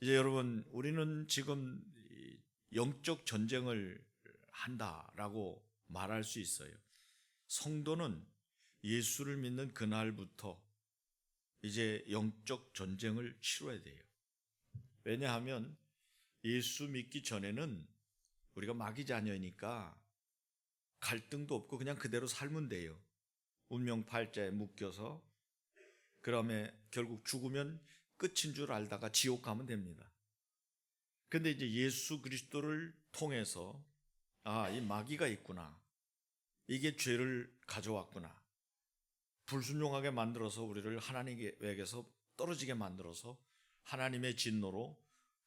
이제 여러분 우리는 지금 이 영적 전쟁을 한다라고 말할 수 있어요. 성도는 예수를 믿는 그날부터 이제 영적 전쟁을 치러야 돼요. 왜냐하면 예수 믿기 전에는 우리가 마귀 자녀이니까 갈등도 없고 그냥 그대로 살면 돼요. 운명 팔자에 묶여서 그다음에 결국 죽으면 끝인 줄 알다가 지옥 가면 됩니다. 근데 이제 예수 그리스도를 통해서 아, 이 마귀가 있구나. 이게 죄를 가져왔구나. 불순종하게 만들어서 우리를 하나님에게서 떨어지게 만들어서 하나님의 진노로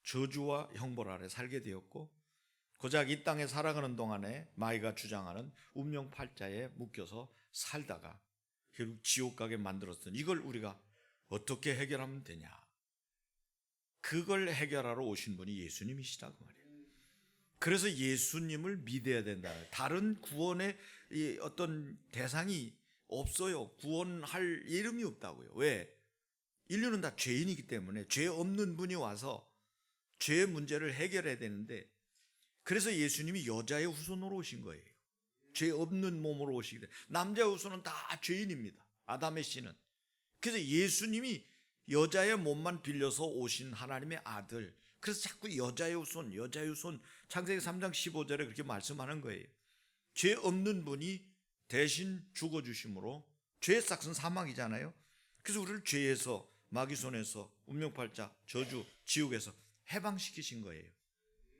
저주와 형벌 아래 살게 되었고 고작 이 땅에 살아가는 동안에 마귀가 주장하는 운명 팔자에 묶여서 살다가 결국 지옥 가게 만들었던 이걸 우리가 어떻게 해결하면 되냐? 그걸 해결하러 오신 분이 예수님이시라고 말이에요. 그래서 예수님을 믿어야 된다. 다른 구원의 이 어떤 대상이 없어요. 구원할 이름이 없다고요. 왜? 인류는 다 죄인이기 때문에 죄 없는 분이 와서 죄의 문제를 해결해야 되는데 그래서 예수님이 여자의 후손으로 오신 거예요. 죄 없는 몸으로 오시기 때문에 남자 후손은 다 죄인입니다. 아담의 씨는. 그래서 예수님이 여자의 몸만 빌려서 오신 하나님의 아들. 그래서 자꾸 여자의 후손, 여자의 후손 창세기 3장 15절에 그렇게 말씀하는 거예요. 죄 없는 분이 대신 죽어 주심으로 죄의 싹은 사망이잖아요. 그래서 우리를 죄에서 마귀 손에서 운명팔자 저주 지옥에서 해방시키신 거예요.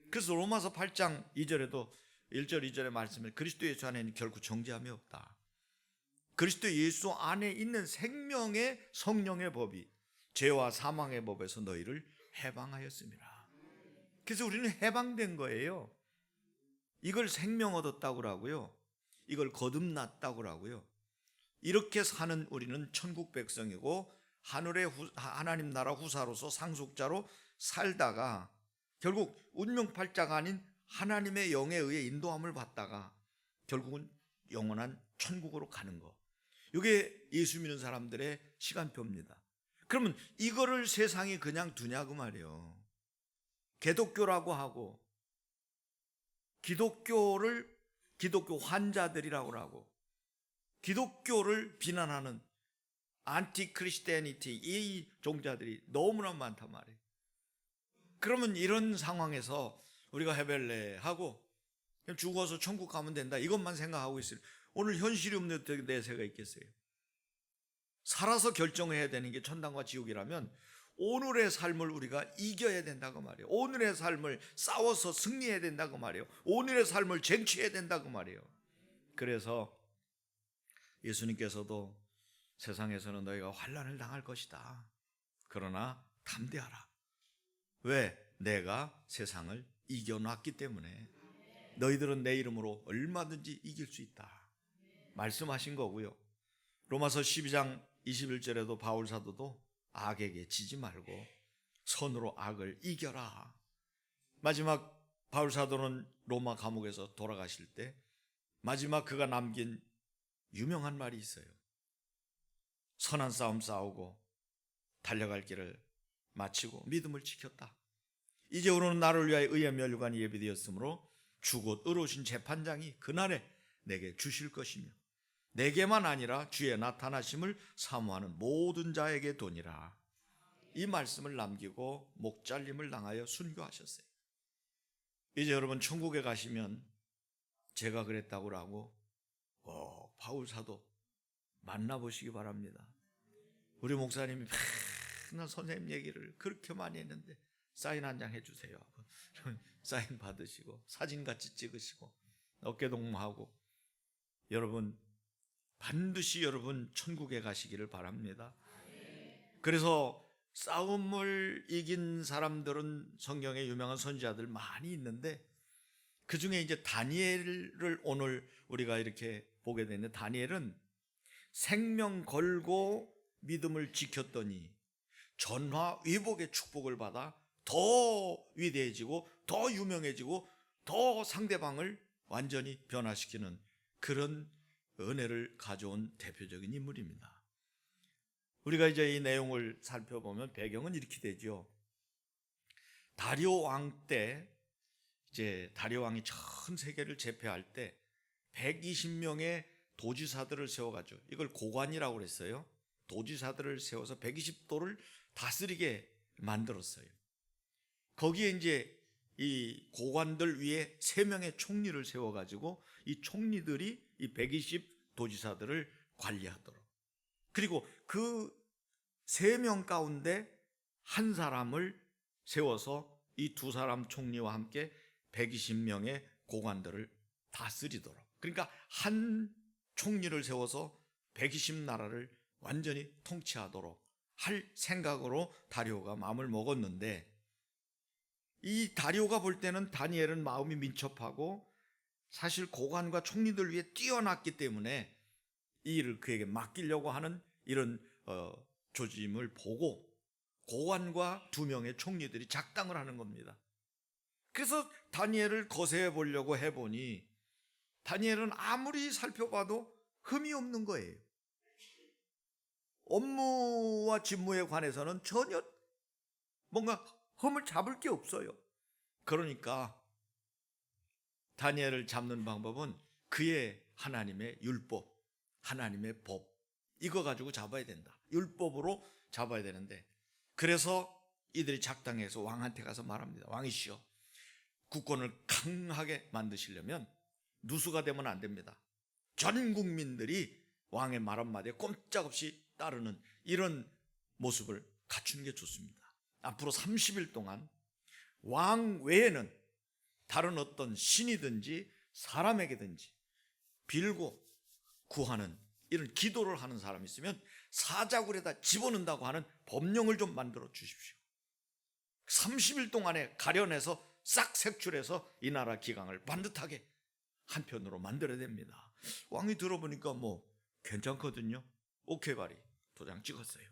그래서 로마서 8장 2절에도 1절 2절의 말씀에 그리스도 예수 안에는 결코 정죄함이 없다. 그리스도 예수 안에 있는 생명의 성령의 법이 죄와 사망의 법에서 너희를 해방하였습니다. 그래서 우리는 해방된 거예요. 이걸 생명 얻었다고 하고요. 이걸 거듭났다고 하고요. 이렇게 사는 우리는 천국 백성이고 하늘의 후, 하나님 나라 후사로서 상속자로 살다가 결국 운명팔자가 아닌 하나님의 영에 의해 인도함을 받다가 결국은 영원한 천국으로 가는 거. 이게 예수 믿는 사람들의 시간표입니다. 그러면 이거를 세상이 그냥 두냐고 말이에요. 개독교라고 하고 기독교를 기독교 환자들이라고 하고 기독교를 비난하는 안티 크리스티애니티 이 종자들이 너무나 많단 말이에요. 그러면 이런 상황에서 우리가 헤벨레 하고 죽어서 천국 가면 된다 이것만 생각하고 있어요. 오늘 현실이 없는 내세가 있겠어요. 살아서 결정해야 되는 게 천당과 지옥이라면 오늘의 삶을 우리가 이겨야 된다고 말이에요. 오늘의 삶을 싸워서 승리해야 된다고 말이에요. 오늘의 삶을 쟁취해야 된다고 말이에요. 그래서 예수님께서도 세상에서는 너희가 환란을 당할 것이다. 그러나 담대하라. 왜? 내가 세상을 이겨놨기 때문에 너희들은 내 이름으로 얼마든지 이길 수 있다. 말씀하신 거고요. 로마서 12장 21절에도 바울 사도도 악에게 지지 말고 선으로 악을 이겨라. 마지막 바울 사도는 로마 감옥에서 돌아가실 때 마지막 그가 남긴 유명한 말이 있어요. 선한 싸움 싸우고 달려갈 길을 마치고 믿음을 지켰다. 이제로는 나를 위하여 의의 멸관이 예비되었으므로 주곧 의로우신 재판장이 그날에 내게 주실 것이며 내게만 아니라 주의 나타나심을 사모하는 모든 자에게 도니라. 이 말씀을 남기고 목잘림을 당하여 순교하셨어요. 이제 여러분 천국에 가시면 제가 그랬다고 하고 어, 바울 사도 만나보시기 바랍니다. 우리 목사님이 맨날 선생님 얘기를 그렇게 많이 했는데 사인 한 장 해주세요. 사인 받으시고 사진 같이 찍으시고 어깨 동무하고 여러분 반드시 여러분 천국에 가시기를 바랍니다. 그래서 싸움을 이긴 사람들은 성경에 유명한 선지자들 많이 있는데 그 중에 이제 다니엘을 오늘 우리가 이렇게 보게 되는데 다니엘은 생명 걸고 믿음을 지켰더니 전화 위복의 축복을 받아 더 위대해지고 더 유명해지고 더 상대방을 완전히 변화시키는 그런 은혜를 가져온 대표적인 인물입니다. 우리가 이제 이 내용을 살펴보면 배경은 이렇게 되죠. 다리오 왕 때 이제 다리오 왕이 전 세계를 제패할 때 120명의 도지사들을 세워가지고 이걸 고관이라고 그랬어요. 도지사들을 세워서 120도를 다스리게 만들었어요. 거기에 이제 이 고관들 위에 세 명의 총리를 세워가지고 이 총리들이 이 120 도지사들을 관리하도록. 그리고 그 세 명 가운데 한 사람을 세워서 이 두 사람 총리와 함께 120명의 고관들을 다스리도록. 그러니까 한 총리를 세워서 120 나라를 완전히 통치하도록 할 생각으로 다리오가 마음을 먹었는데 이 다리오가 볼 때는 다니엘은 마음이 민첩하고 사실 고관과 총리들 위해 뛰어났기 때문에 이 일을 그에게 맡기려고 하는 이런 어, 조짐을 보고 고관과 두 명의 총리들이 작당을 하는 겁니다. 그래서 다니엘을 거세해 보려고 해보니 다니엘은 아무리 살펴봐도 흠이 없는 거예요. 업무와 직무에 관해서는 전혀 뭔가 흠을 잡을 게 없어요. 그러니까 다니엘을 잡는 방법은 그의 하나님의 율법, 하나님의 법 이거 가지고 잡아야 된다. 율법으로 잡아야 되는데 그래서 이들이 작당해서 왕한테 가서 말합니다. 왕이시여, 국권을 강하게 만드시려면 누수가 되면 안 됩니다. 전 국민들이 왕의 말 한마디에 꼼짝없이 따르는 이런 모습을 갖추는 게 좋습니다. 앞으로 30일 동안 왕 외에는 다른 어떤 신이든지 사람에게든지 빌고 구하는 이런 기도를 하는 사람이 있으면 사자굴에다 집어넣는다고 하는 법령을 좀 만들어 주십시오. 30일 동안에 가려내서 싹 색출해서 이 나라 기강을 반듯하게 한편으로 만들어야 됩니다. 왕이 들어보니까 뭐 괜찮거든요. 오케이 바리 도장 찍었어요.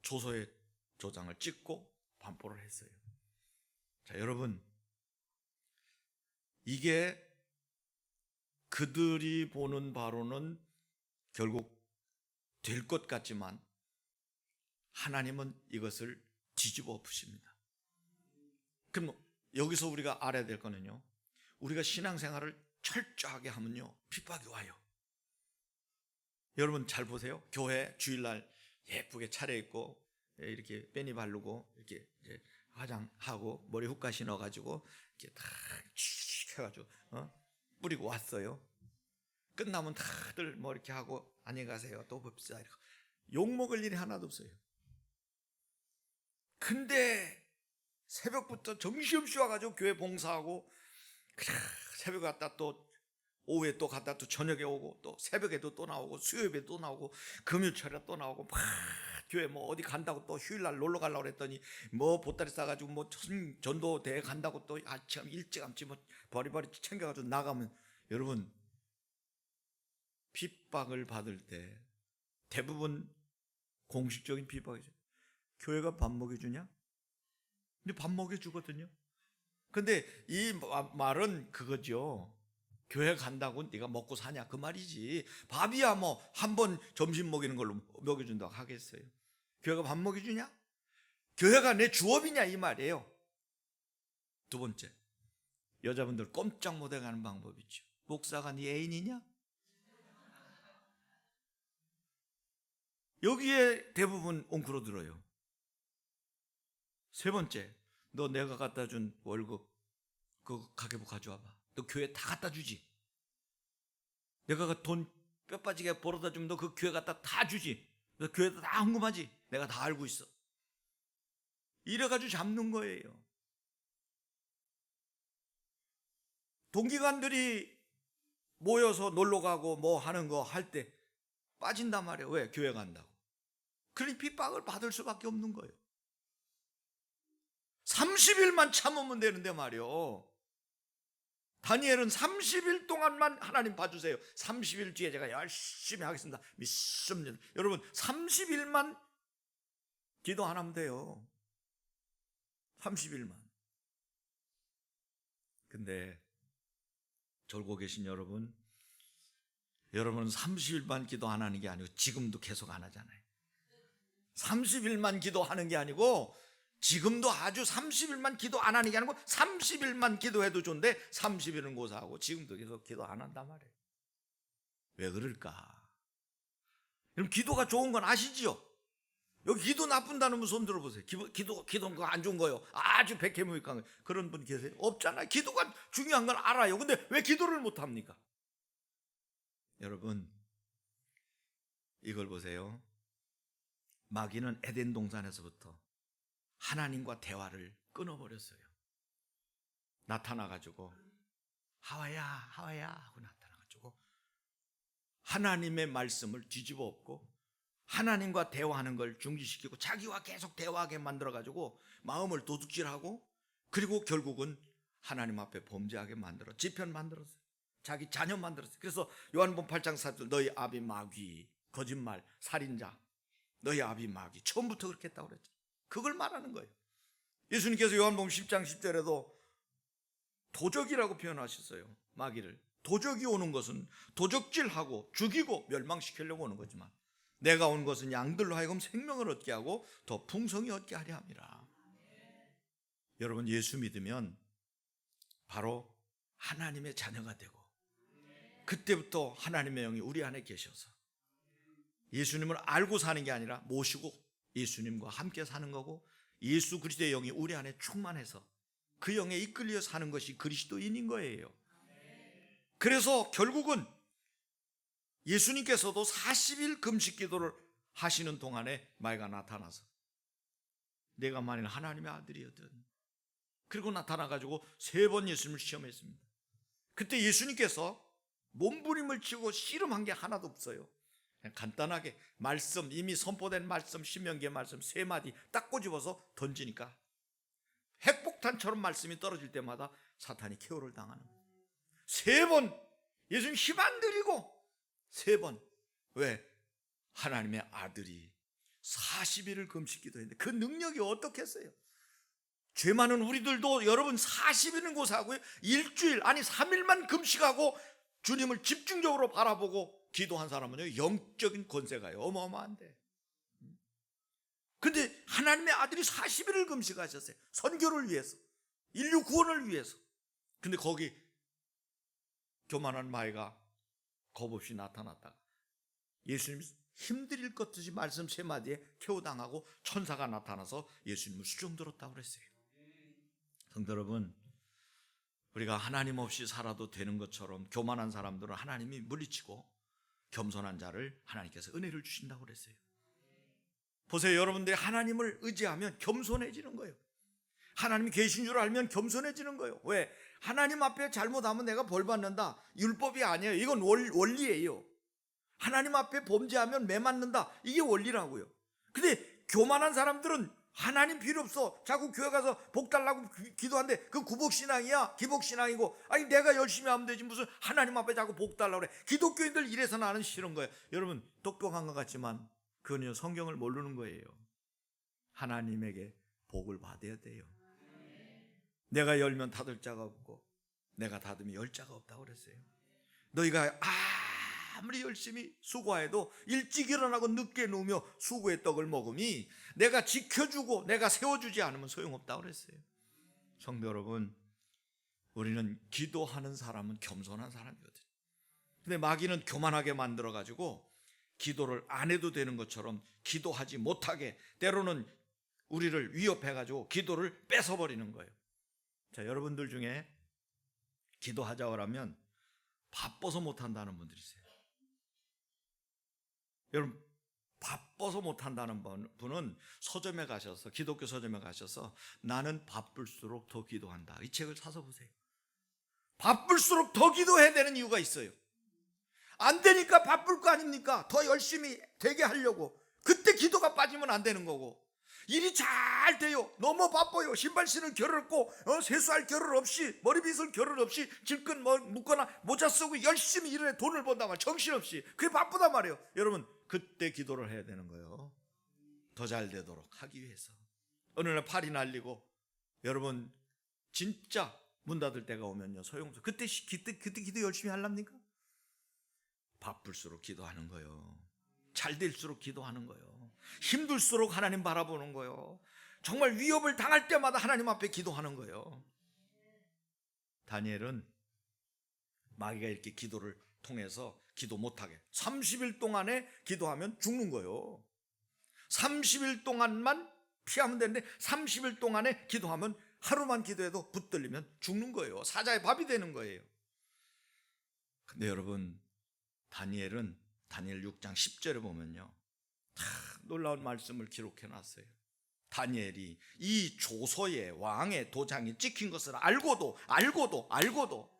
조서에 도장을 찍고 반포를 했어요. 자, 여러분 이게 그들이 보는 바로는 결국 될 것 같지만 하나님은 이것을 뒤집어 엎으십니다. 그럼 뭐 여기서 우리가 알아야 될 거는요. 우리가 신앙생활을 철저하게 하면요. 핍박이 와요. 여러분 잘 보세요. 교회 주일날 예쁘게 차려입고 이렇게 빼니 바르고 이렇게 화장하고 머리 훅 가시 넣어가지고 이렇게 다 해가지고 어? 뿌리고 왔어요. 끝나면 다들 뭐 이렇게 하고 안녕히 가세요. 또 봅시다. 이렇게. 욕 먹을 일이 하나도 없어요. 근데 새벽부터 정신없이 와가지고 교회 봉사하고 새벽에 갔다 또 오후에 또 갔다 또 저녁에 오고 또 새벽에도 또 나오고 수요일에 또 나오고 금요일에 또 나오고 막 교회 뭐 어디 간다고 또 휴일날 놀러 가려고 그랬더니 뭐 보따리 싸가지고 뭐 전- 전도대회 간다고 또 아침 일찌감치 뭐 버리버리 챙겨가지고 나가면 여러분 핍박을 받을 때 대부분 공식적인 핍박이죠. 교회가 밥 먹여주냐? 근데 밥 먹여주거든요. 근데 이 마- 말은 그거죠. 교회 간다고 네가 먹고 사냐 그 말이지. 밥이야 뭐 한 번 점심 먹이는 걸로 먹여준다고 하겠어요. 교회가 밥 먹여주냐? 교회가 내 주업이냐 이 말이에요. 두 번째, 여자분들 꼼짝 못해가는 방법 있죠. 목사가 네 애인이냐? 여기에 대부분 옹크로 들어요. 세 번째, 너 내가 갖다 준 월급 그 가계부 가져와봐. 너 교회 다 갖다 주지. 내가 그돈뼈 빠지게 벌어다 주면 너 그 교회 갖다 다 주지. 너 교회도 다 헌금하지. 내가 다 알고 있어. 이래가지고 잡는 거예요. 동기관들이 모여서 놀러 가고 뭐 하는 거 할 때 빠진단 말이에요. 왜? 교회 간다고. 그러니 핍박을 받을 수밖에 없는 거예요. 30일만 참으면 되는데 말이요. 다니엘은 30일 동안만 하나님 봐주세요. 30일 뒤에 제가 열심히 하겠습니다. 믿습니다. 여러분, 30일만 기도 안 하면 돼요. 30일만. 근데 졸고 계신 여러분, 여러분은 30일만 기도 안 하는 게 아니고 지금도 계속 안 하잖아요. 30일만 기도하는 게 아니고 지금도 아주 30일만 기도 안 하는 게 아니고 30일만 기도해도 좋은데 30일은 고사하고 지금도 계속 기도 안 한단 말이에요. 왜 그럴까? 그럼 기도가 좋은 건 아시지요? 여기 기도 나쁜다는 분 손 들어보세요. 기도, 기도, 기도가 안 좋은 거요. 아주 백해무익한 거. 그런 분 계세요? 없잖아요. 기도가 중요한 건 알아요. 근데 왜 기도를 못 합니까? 여러분, 이걸 보세요. 마귀는 에덴 동산에서부터 하나님과 대화를 끊어버렸어요. 나타나가지고, 하와야, 하와야 하고 나타나가지고, 하나님의 말씀을 뒤집어 엎고, 하나님과 대화하는 걸 중지시키고, 자기와 계속 대화하게 만들어가지고, 마음을 도둑질하고, 그리고 결국은 하나님 앞에 범죄하게 만들어, 지편 만들었어요. 자기 자녀 만들었어요. 그래서 요한복음 8장 4절 너희 아비 마귀, 거짓말, 살인자, 너희 아비 마귀. 처음부터 그렇게 했다고 그랬죠. 그걸 말하는 거예요. 예수님께서 요한복음 10장 10절에도 도적이라고 표현하셨어요. 마귀를. 도적이 오는 것은 도적질하고 죽이고 멸망시키려고 오는 거지만 내가 온 것은 양들로 하여금 생명을 얻게 하고 더 풍성히 얻게 하려 함이라. 여러분 예수 믿으면 바로 하나님의 자녀가 되고 그때부터 하나님의 영이 우리 안에 계셔서 예수님을 알고 사는 게 아니라 모시고 예수님과 함께 사는 거고 예수 그리스도의 영이 우리 안에 충만해서 그 영에 이끌려 사는 것이 그리스도인인 거예요. 그래서 결국은 예수님께서도 40일 금식 기도를 하시는 동안에 마귀가 나타나서 내가 만일 하나님의 아들이거든. 그리고 나타나가지고 세 번 예수님을 시험했습니다. 그때 예수님께서 몸부림을 치고 씨름한 게 하나도 없어요. 간단하게 말씀 이미 선포된 말씀 신명기의 말씀 세 마디 딱 꼬집어서 던지니까 핵폭탄처럼 말씀이 떨어질 때마다 사탄이 케어를 당하는 거예요. 세번 예수님 힘 안 들이고 세 번. 왜? 하나님의 아들이 40일을 금식 기도했는데 그 능력이 어떻겠어요? 죄 많은 우리들도 여러분 40일은 고사하고요. 일주일 아니 3일만 금식하고 주님을 집중적으로 바라보고 기도한 사람은요 영적인 권세가요. 어마어마한데. 근데 하나님의 아들이 40일을 금식하셨어요. 선교를 위해서 인류 구원을 위해서. 근데 거기 교만한 마이가 겁 없이 나타났다가 예수님이 힘들일 것 듯이 말씀 세 마디에 케어당하고 천사가 나타나서 예수님을 수종 들었다고 그랬어요 성도 여러분 우리가 하나님 없이 살아도 되는 것처럼 교만한 사람들은 하나님이 물리치고 겸손한 자를 하나님께서 은혜를 주신다고 그랬어요. 보세요, 여러분들이 하나님을 의지하면 겸손해지는 거예요. 하나님이 계신 줄 알면 겸손해지는 거예요. 왜? 하나님 앞에 잘못하면 내가 벌 받는다. 율법이 아니에요. 이건 원, 원리예요. 하나님 앞에 범죄하면 매 맞는다. 이게 원리라고요. 근데 교만한 사람들은 하나님 필요 없어. 자꾸 교회 가서 복 달라고 기도한데 그 구복신앙이야. 기복신앙이고. 아니 내가 열심히 하면 되지 무슨 하나님 앞에 자꾸 복 달라고 그래. 기독교인들 이래서 나는 싫은 거예요. 여러분 똑똑한 것 같지만 그건요 성경을 모르는 거예요. 하나님에게 복을 받아야 돼요. 내가 열면 닫을 자가 없고 내가 닫으면 열 자가 없다고 그랬어요. 너희가 아무리 열심히 수고해도 일찍 일어나고 늦게 누우며 수고의 떡을 먹음이 내가 지켜주고 내가 세워주지 않으면 소용없다고 그랬어요. 성도 여러분, 우리는 기도하는 사람은 겸손한 사람이거든요. 근데 마귀는 교만하게 만들어가지고 기도를 안 해도 되는 것처럼 기도하지 못하게 때로는 우리를 위협해가지고 기도를 뺏어버리는 거예요. 자, 여러분들 중에 기도하자고 하면 바빠서 못한다는 분들이 있어요. 여러분 바빠서 못한다는 분은 서점에 가셔서 기독교 서점에 가셔서 나는 바쁠수록 더 기도한다. 이 책을 사서 보세요. 바쁠수록 더 기도해야 되는 이유가 있어요. 안 되니까 바쁠 거 아닙니까? 더 열심히 되게 하려고. 그때 기도가 빠지면 안 되는 거고. 일이 잘 돼요. 너무 바빠요. 신발 신을 겨를 없고 어, 세수할 겨를 없이 머리 빗을 겨를 없이 질끈 뭐 묶거나 모자 쓰고 열심히 일을 해 돈을 번다 말 정신없이 그게 바쁘단 말이에요. 여러분 그때 기도를 해야 되는 거예요. 더 잘 되도록 하기 위해서. 어느 날 팔이 날리고 여러분 진짜 문 닫을 때가 오면요 소용없어. 그때 그때 그때 기도 열심히 할랍니까? 바쁠수록 기도하는 거예요. 잘 될수록 기도하는 거예요. 힘들수록 하나님 바라보는 거예요. 정말 위협을 당할 때마다 하나님 앞에 기도하는 거예요. 다니엘은 마귀가 이렇게 기도를 통해서 기도 못하게 30일 동안에 기도하면 죽는 거예요. 30일 동안만 피하면 되는데 30일 동안에 기도하면 하루만 기도해도 붙들리면 죽는 거예요. 사자의 밥이 되는 거예요. 근데 여러분 다니엘은 다니엘 6장 10절에 보면요. 다 놀라운 말씀을 기록해 놨어요. 다니엘이 이 조서의 왕의 도장이 찍힌 것을 알고도 알고도 알고도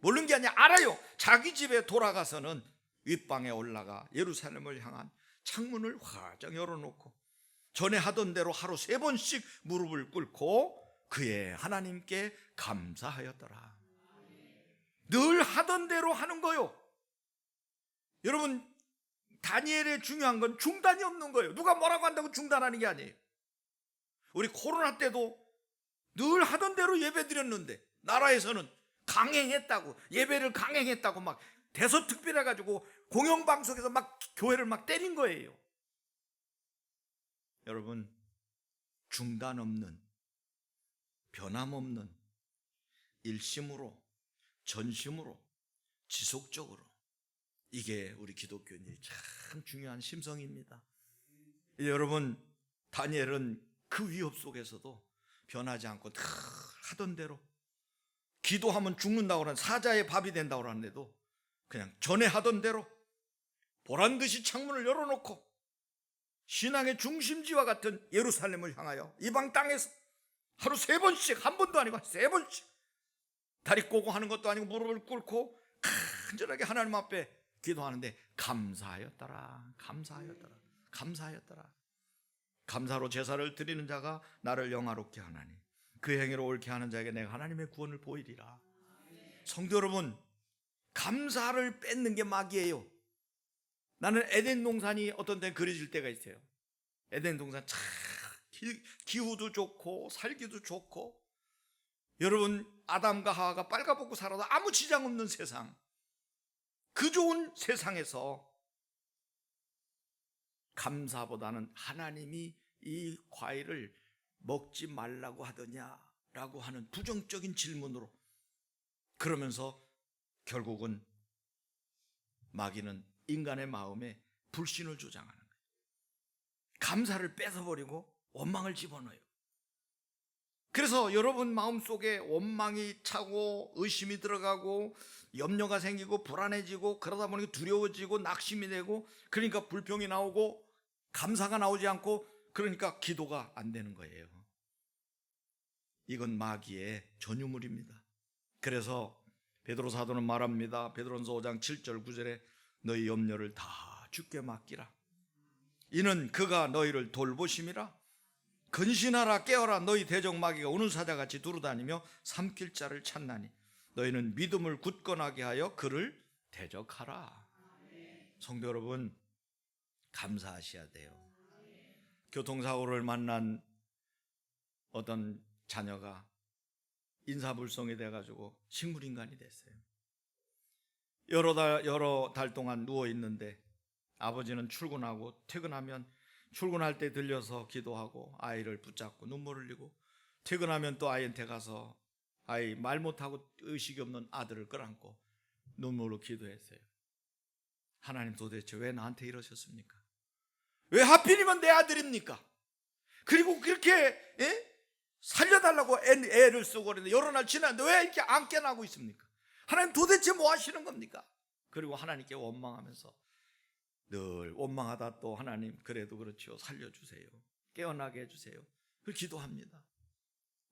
모르는 게 아니라 알아요. 자기 집에 돌아가서는 윗방에 올라가 예루살렘을 향한 창문을 화장 열어놓고 전에 하던 대로 하루 세 번씩 무릎을 꿇고 그의 하나님께 감사하였더라. 늘 하던 대로 하는 거요. 여러분 다니엘의 중요한 건 중단이 없는 거예요. 누가 뭐라고 한다고 중단하는 게 아니에요. 우리 코로나 때도 늘 하던 대로 예배 드렸는데 나라에서는 강행했다고 예배를 강행했다고 막 대서특별해 가지고 공영 방송에서 막 교회를 막 때린 거예요. 여러분 중단 없는 변함없는 일심으로 전심으로 지속적으로 이게 우리 기독교인이 참 중요한 심성입니다. 여러분 다니엘은 그 위협 속에서도 변하지 않고 늘 하던 대로 기도하면 죽는다고 하는 사자의 밥이 된다고 하는데도 그냥 전에 하던 대로 보란 듯이 창문을 열어놓고 신앙의 중심지와 같은 예루살렘을 향하여 이방 땅에서 하루 세 번씩 한 번도 아니고 세 번씩 다리 꼬고 하는 것도 아니고 무릎을 꿇고 간절하게 하나님 앞에 기도하는데 감사하였더라. 감사하였더라. 감사하였더라. 감사로 제사를 드리는 자가 나를 영화롭게 하나니 그 행위로 옳게 하는 자에게 내가 하나님의 구원을 보이리라. 성도 여러분 감사를 뺏는 게 마귀예요. 나는 에덴 동산이 어떤 때 그려질 때가 있어요. 에덴 동산 참 기- 기후도 좋고 살기도 좋고. 여러분 아담과 하와가 빨가벗고 살아도 아무 지장 없는 세상 그 좋은 세상에서 감사보다는 하나님이 이 과일을 먹지 말라고 하더냐라고 하는 부정적인 질문으로 그러면서 결국은 마귀는 인간의 마음에 불신을 조장하는 거예요. 감사를 뺏어버리고 원망을 집어넣어요. 그래서 여러분 마음속에 원망이 차고 의심이 들어가고 염려가 생기고 불안해지고 그러다 보니까 두려워지고 낙심이 되고 그러니까 불평이 나오고 감사가 나오지 않고 그러니까 기도가 안 되는 거예요. 이건 마귀의 전유물입니다. 그래서 베드로 사도는 말합니다. 베드로전서 5장 7절 9절에 너희 염려를 다 주께 맡기라. 이는 그가 너희를 돌보심이라. 근신하라 깨어라 너희 대적 마귀가 오는 사자같이 두루다니며 삼킬 자를 찾나니 너희는 믿음을 굳건하게 하여 그를 대적하라. 성도 여러분 감사하셔야 돼요. 교통사고를 만난 어떤 자녀가 인사불성이 돼가지고 식물인간이 됐어요. 여러 달 여러 달 동안 누워 있는데 아버지는 출근하고 퇴근하면 출근할 때 들려서 기도하고 아이를 붙잡고 눈물을 흘리고 퇴근하면 또 아이한테 가서 아이 말 못하고 의식이 없는 아들을 끌안고 눈물로 기도했어요. 하나님 도대체 왜 나한테 이러셨습니까? 왜 하필이면 내 아들입니까? 그리고 그렇게 예? 살려달라고 애, 애를 쓰고 그랬는데 여러 날 지났는데 왜 이렇게 안 깨나고 있습니까? 하나님 도대체 뭐 하시는 겁니까? 그리고 하나님께 원망하면서 늘 원망하다 또 하나님 그래도 그렇죠 살려주세요. 깨어나게 해주세요. 그 기도합니다.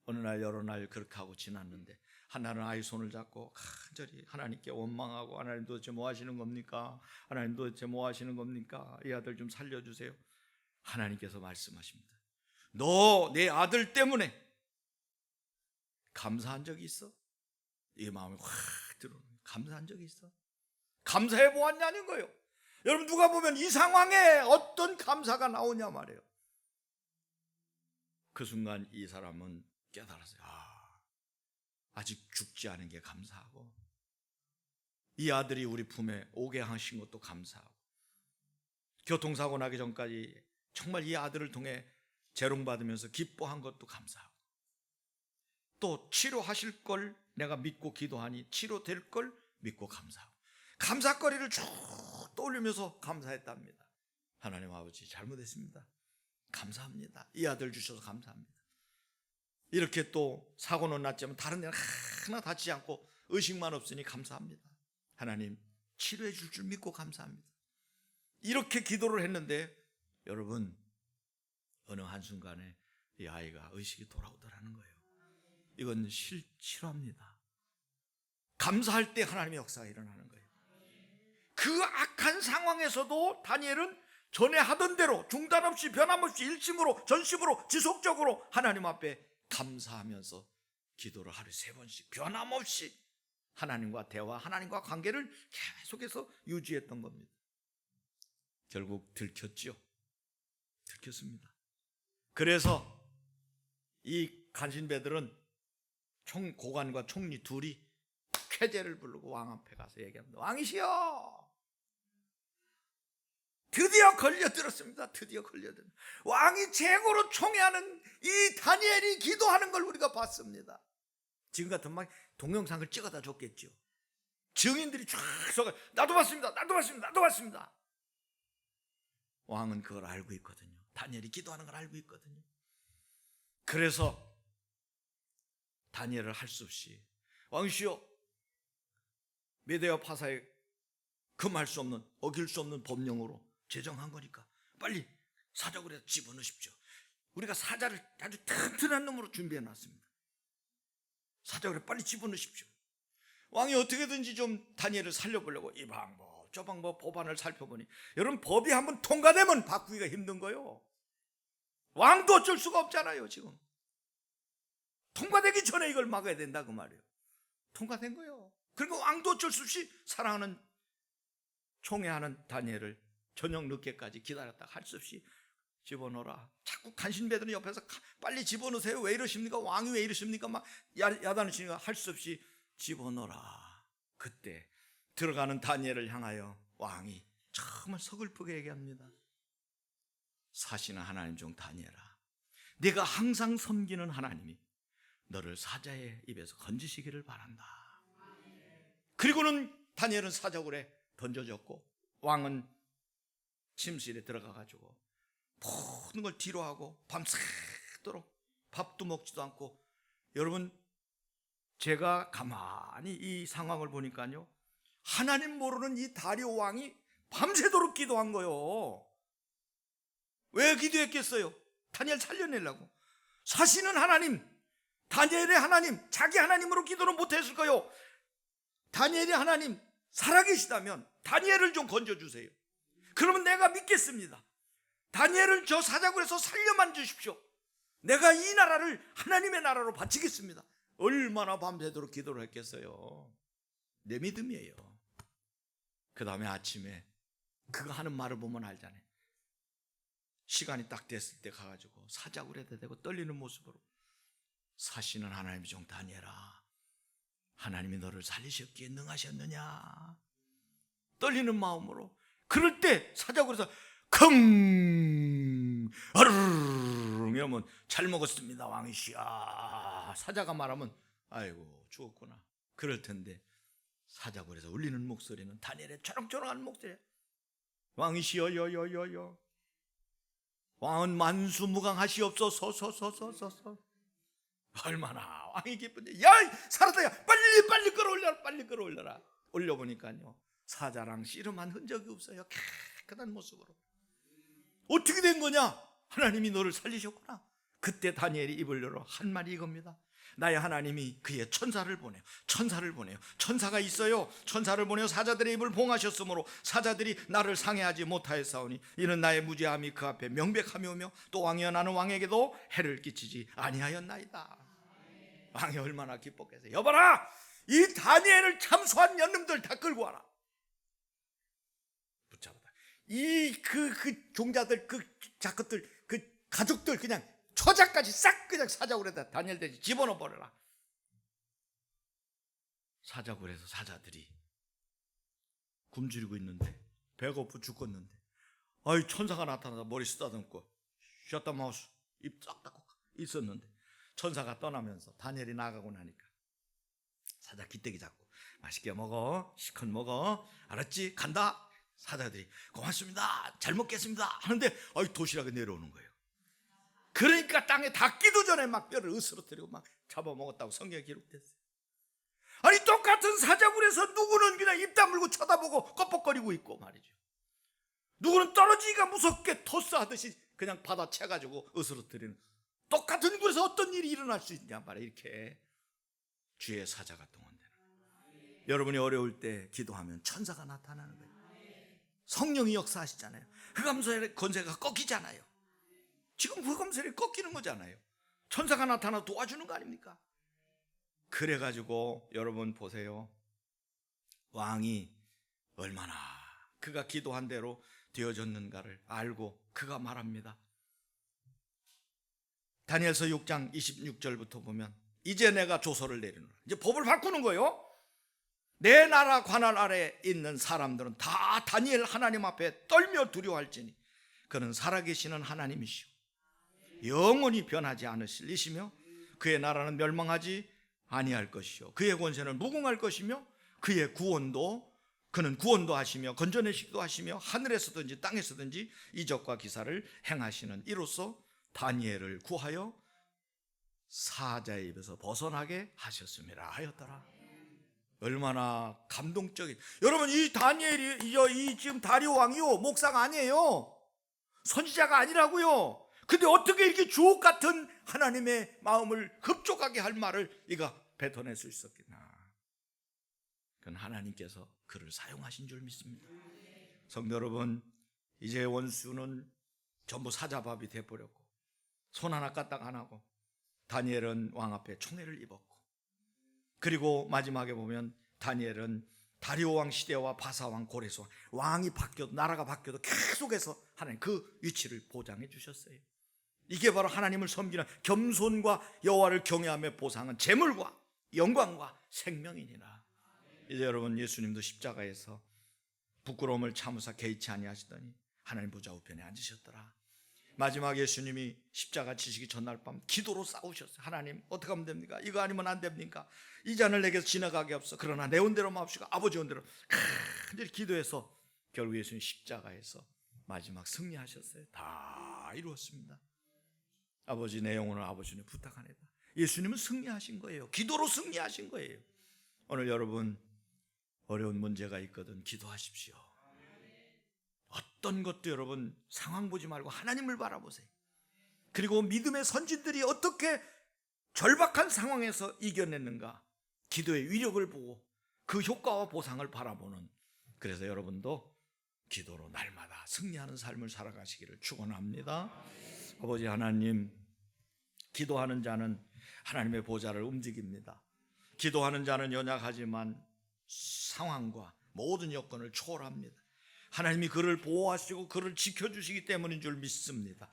어느 날 여러 날 그렇게 하고 지났는데 하나는 아이 손을 잡고 간절히 하나님께 원망하고 하나님 도대체 뭐 하시는 겁니까? 하나님 도대체 뭐 하시는 겁니까? 이 아들 좀 살려주세요. 하나님께서 말씀하십니다. 너 내 아들 때문에 감사한 적이 있어? 이 마음이 확 들어 감사한 적이 있어? 감사해 보았냐는 거예요 여러분 누가 보면 이 상황에 어떤 감사가 나오냐 말이에요. 그 순간 이 사람은 깨달았어요. 아, 아직 죽지 않은 게 감사하고 이 아들이 우리 품에 오게 하신 것도 감사하고 교통사고 나기 전까지 정말 이 아들을 통해 재롱받으면서 기뻐한 것도 감사하고 또 치료하실 걸 내가 믿고 기도하니 치료될 걸 믿고 감사하고 감사거리를 쭉 떠올리면서 감사했답니다. 하나님 아버지 잘못했습니다. 감사합니다. 이 아들 주셔서 감사합니다. 이렇게 또 사고는 났지만 다른 데는 하나 다치지 않고 의식만 없으니 감사합니다. 하나님 치료해 줄 줄 믿고 감사합니다. 이렇게 기도를 했는데 여러분 어느 한순간에 이 아이가 의식이 돌아오더라는 거예요. 이건 실, 실화입니다. 감사할 때 하나님의 역사가 일어나는 거예요. 그 악한 상황에서도 다니엘은 전에 하던 대로 중단 없이 변함없이 일심으로 전심으로 지속적으로 하나님 앞에 감사하면서 기도를 하루에 세 번씩 변함없이 하나님과 대화, 하나님과 관계를 계속해서 유지했던 겁니다. 결국 들켰지요. 들켰습니다. 그래서 이 간신배들은 총 고관과 총리 둘이 쾌제를 부르고 왕 앞에 가서 얘기합니다. 왕이시여! 드디어 걸려들었습니다. 드디어 걸려들. 왕이 최고로 총애하는 이 다니엘이 기도하는 걸 우리가 봤습니다. 지금 같은 막 동영상을 찍어다 줬겠죠. 증인들이 쫙 서가 나도 봤습니다. 나도 봤습니다. 나도 봤습니다. 왕은 그걸 알고 있거든요. 다니엘이 기도하는 걸 알고 있거든요. 그래서 다니엘을 할 수 없이 왕이시여 메데와 파사에 금할 수 없는 어길 수 없는 법령으로 제정한 거니까 빨리 사적으로 해서 집어넣으십시오. 우리가 사자를 아주 튼튼한 놈으로 준비해 놨습니다. 사적으로 빨리 집어넣으십시오. 왕이 어떻게든지 좀 다니엘을 살려보려고 이 방법 저 방법 법안을 살펴보니 여러분 법이 한번 통과되면 바꾸기가 힘든 거요. 왕도 어쩔 수가 없잖아요 지금. 통과되기 전에 이걸 막아야 된다 그 말이에요. 통과된 거예요. 그리고 왕도 어쩔 수 없이 사랑하는 총애하는 다니엘을 저녁 늦게까지 기다렸다 할 수 없이 집어넣어라. 자꾸 간신배들은 옆에서 빨리 집어넣으세요. 왜 이러십니까? 왕이 왜 이러십니까? 막 야- 야단으시니까 할 수 없이 집어넣어라. 그때 들어가는 다니엘을 향하여 왕이 정말 서글프게 얘기합니다. 사시는 하나님 중 다니엘아. 네가 항상 섬기는 하나님이 너를 사자의 입에서 건지시기를 바란다. 그리고는 다니엘은 사자굴에 던져졌고 왕은 침실에 들어가 가지고 모든 걸 뒤로 하고 밤새도록 밥도 먹지도 않고. 여러분 제가 가만히 이 상황을 보니까요 하나님 모르는 이 다리오 왕이 밤새도록 기도한 거요. 왜 기도했겠어요? 다니엘 살려내려고. 사시는 하나님 다니엘의 하나님 자기 하나님으로 기도는 못했을 거요. 다니엘의 하나님 살아계시다면 다니엘을 좀 건져주세요 그러면 내가 믿겠습니다. 다니엘을 저 사자굴에서 살려만 주십시오. 내가 이 나라를 하나님의 나라로 바치겠습니다. 얼마나 밤새도록 기도를 했겠어요. 내 믿음이에요. 그 다음에 아침에 그가 하는 말을 보면 알잖아요. 시간이 딱 됐을 때 가가지고 사자굴에다 대고 떨리는 모습으로 사시는 하나님의 종 다니엘아 하나님이 너를 살리셨기에 능하셨느냐 떨리는 마음으로 그럴 때 사자굴에서 컹! 아르르 이러면 잘 먹었습니다 왕이시야 사자가 말하면 아이고 죽었구나. 그럴 텐데 사자굴에서 울리는 목소리는 다니엘의 초롱초롱한 목소리. 왕이시여 여여여여 왕은 만수무강하시옵소서 서서서서서 얼마나 왕이 기쁜데. 야 살았다 야 빨리 빨리 끌어올려라 빨리 끌어올려라. 올려보니까요 사자랑 씨름한 흔적이 없어요. 깨끗한 모습으로. 어떻게 된 거냐? 하나님이 너를 살리셨구나. 그때 다니엘이 입을 열어 한 말이 이겁니다. 나의 하나님이 그의 천사를 보내요 천사를 보내요. 천사가 있어요. 천사를 보내어 사자들의 입을 봉하셨으므로 사자들이 나를 상해하지 못하였사오니 이는 나의 무죄함이 그 앞에 명백함이 오며 또 왕이여 나는 왕에게도 해를 끼치지 아니하였나이다. 왕이 얼마나 기뻤겠어요. 여봐라! 이 다니엘을 참소한 년놈들 다 끌고 와라 이그그 종자들 그 자것들 그 가족들 그냥 처자까지 싹 그냥 사자굴에다 다니엘 대지 집어넣어 버려라. 사자굴에서 사자들이 굶주리고 있는데 배고프 죽겠는데. 아이 천사가 나타나서 머리 쓰다듬고 셔터 마우스 입싹 닫고 있었는데 천사가 떠나면서 다니엘이 나가고 나니까 사자 기대기 잡고 맛있게 먹어 시컷 먹어. 알았지? 간다 사자들이 고맙습니다. 잘 먹겠습니다. 하는데 아이 도시락이 내려오는 거예요. 그러니까 땅에 닿기도 전에 막 뼈를 으스러뜨리고 막 잡아먹었다고 성경에 기록됐어요. 아니 똑같은 사자굴에서 누구는 그냥 입 다물고 쳐다보고 껍벅거리고 있고 말이죠. 누구는 떨어지기가 무섭게 토스하듯이 그냥 받아채가지고 으스러뜨리는 똑같은 곳에서 어떤 일이 일어날 수 있냐 말이야 이렇게. 주의 사자가 동원되는 여러분이 어려울 때 기도하면 천사가 나타나는 거예요 성령이 역사하시잖아요 흑암설의 건세가 꺾이잖아요 지금 흑암설이 꺾이는 거잖아요 천사가 나타나 도와주는 거 아닙니까 그래가지고 여러분 보세요 왕이 얼마나 그가 기도한 대로 되어졌는가를 알고 그가 말합니다. 다니엘서 6장 26절부터 보면 이제 내가 조서를 내리노라. 이제 법을 바꾸는 거예요. 내 나라 관할 아래 있는 사람들은 다 다니엘 하나님 앞에 떨며 두려워할지니 그는 살아계시는 하나님이시오. 영원히 변하지 않으실 이시며 그의 나라는 멸망하지 아니할 것이요 그의 권세는 무궁할 것이며 그의 구원도 그는 구원도 하시며 건져내시기도 하시며 하늘에서든지 땅에서든지 이적과 기사를 행하시는 이로써 다니엘을 구하여 사자의 입에서 벗어나게 하셨습니다 하였더라. 얼마나 감동적인. 여러분 이 다니엘이 이, 이 지금 다리오 왕이요. 목사가 아니에요. 선지자가 아니라고요. 근데 어떻게 이렇게 주옥 같은 하나님의 마음을 흡족하게 할 말을 이가 뱉어낼 수 있었겠나. 그건 하나님께서 그를 사용하신 줄 믿습니다. 성도 여러분, 이제 원수는 전부 사자밥이 돼버렸고 손 하나 까딱 안 하고 다니엘은 왕 앞에 총애를 입었고 그리고 마지막에 보면 다니엘은 다리오 왕 시대와 바사 왕 고레스 왕 왕이 바뀌어도 나라가 바뀌어도 계속해서 하나님 그 위치를 보장해 주셨어요. 이게 바로 하나님을 섬기는 겸손과 여호와를 경외함의 보상은 재물과 영광과 생명이니라. 이제 여러분 예수님도 십자가에서 부끄러움을 참으사 개의치 아니하시더니 하나님 보좌 우편에 앉으셨더라. 마지막 예수님이 십자가 지시기 전날 밤 기도로 싸우셨어요. 하나님 어떻게 하면 됩니까? 이거 아니면 안 됩니까? 이 잔을 내게서 지나가게 없어. 그러나 내 온대로 마옵시고 아버지 온대로 큰 기도해서 결국 예수님 십자가에서 마지막 승리하셨어요. 다 이루었습니다. 아버지 내 영혼을 아버지는 부탁하네다. 예수님은 승리하신 거예요. 기도로 승리하신 거예요. 오늘 여러분 어려운 문제가 있거든 기도하십시오. 어떤 것도 여러분 상황 보지 말고 하나님을 바라보세요. 그리고 믿음의 선진들이 어떻게 절박한 상황에서 이겨냈는가 기도의 위력을 보고 그 효과와 보상을 바라보는 그래서 여러분도 기도로 날마다 승리하는 삶을 살아가시기를 축원합니다. 아버지 하나님 기도하는 자는 하나님의 보좌를 움직입니다. 기도하는 자는 연약하지만 상황과 모든 여건을 초월합니다. 하나님이 그를 보호하시고 그를 지켜주시기 때문인 줄 믿습니다.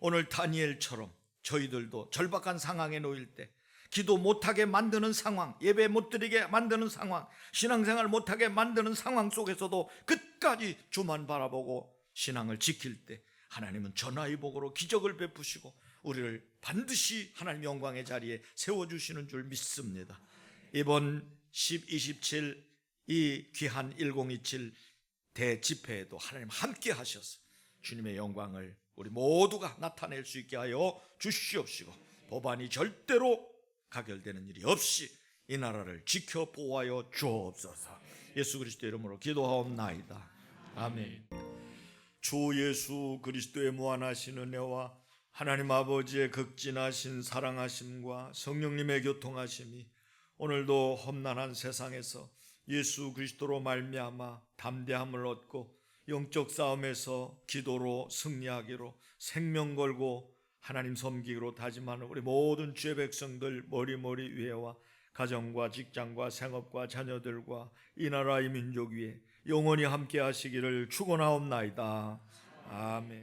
오늘 다니엘처럼 저희들도 절박한 상황에 놓일 때 기도 못하게 만드는 상황, 예배 못 드리게 만드는 상황, 신앙생활 못하게 만드는 상황 속에서도 끝까지 주만 바라보고 신앙을 지킬 때 하나님은 전화의 복으로 기적을 베푸시고 우리를 반드시 하나님 영광의 자리에 세워주시는 줄 믿습니다. 이번 10, 27 이 귀한 1027 대집회에도 하나님 함께 하셔서 주님의 영광을 우리 모두가 나타낼 수 있게 하여 주시옵시고 법안이 절대로 가결되는 일이 없이 이 나라를 지켜 보호하여 주옵소서. 예수 그리스도 이름으로 기도하옵나이다. 아멘. 주 예수 그리스도의 무한하신 은혜와 하나님 아버지의 극진하신 사랑하심과 성령님의 교통하심이 오늘도 험난한 세상에서 예수 그리스도로 말미암아 담대함을 얻고 영적 싸움에서 기도로 승리하기로 생명 걸고 하나님 섬기기로 다짐하는 우리 모든 주의 백성들 머리머리 위에와 가정과 직장과 생업과 자녀들과 이 나라 이 민족 위에 영원히 함께 하시기를 축원하옵나이다. 아멘.